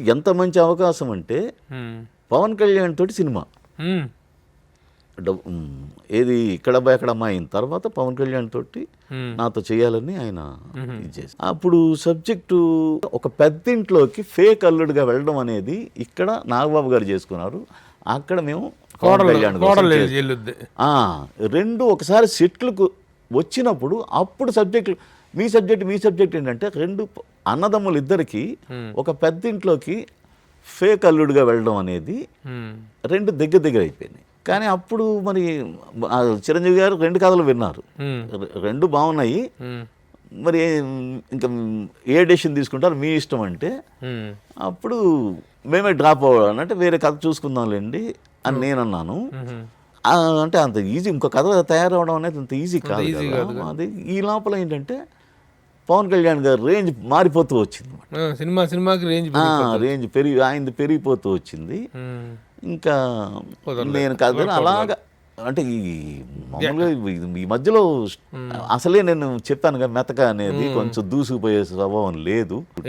ఎంత మంచి అవకాశం అంటే. పవన్ కళ్యాణ్ తోటి సినిమా. ఏది ఇక్కడ ఎక్కడమ్మా అయిన తర్వాత పవన్ కళ్యాణ్ తోటి. నాతో చేయాలని ఆయన ఇది చేసి. అప్పుడు సబ్జెక్టు ఒక పెద్దింట్లోకి ఫేక్ అల్లుడిగా వెళ్ళడం అనేది ఇక్కడ నాగబాబు గారు చేసుకున్నారు. అక్కడ మేము రెండు ఒకసారి సెట్లకు వచ్చినప్పుడు అప్పుడు సబ్జెక్టులు మీ సబ్జెక్ట్ మీ సబ్జెక్ట్ ఏంటంటే రెండు అన్నదమ్ములు ఇద్దరికి ఒక పెద్దింట్లోకి ఫేక్ అల్లుడిగా వెళ్ళడం అనేది. రెండు దగ్గర దగ్గర అయిపోయినాయి కానీ అప్పుడు మరి చిరంజీవి గారు రెండు కథలు విన్నారు. రెండు బాగున్నాయి. మరి ఇంకా ఏ డెసిషన్ తీసుకుంటారు? మీ ఇష్టం అంటే. అప్పుడు మేమే డ్రాప్ అవ్వాలి అంటే వేరే కథ చూసుకుందాంలేండి అని నేను అన్నాను అంటే అంత ఈజీ ఇంకో కథ తయారవడం అనేది అంత ఈజీ కదా. అది ఈ లోపల ఏంటంటే పవన్ కళ్యాణ్ గారు రేంజ్ మారిపోతూ వచ్చింది. సినిమా సినిమాకి రేంజ్ రేంజ్ పెరిగి ఆయనది పెరిగిపోతూ వచ్చింది. ఇంకా నేను కాదు అలాగా. అంటే ఈ మామూలుగా ఈ మధ్యలో అసలే నేను చెప్పాను కదా మెతక అనేది కొంచెం దూసుకుపోయే స్వభావం లేదు.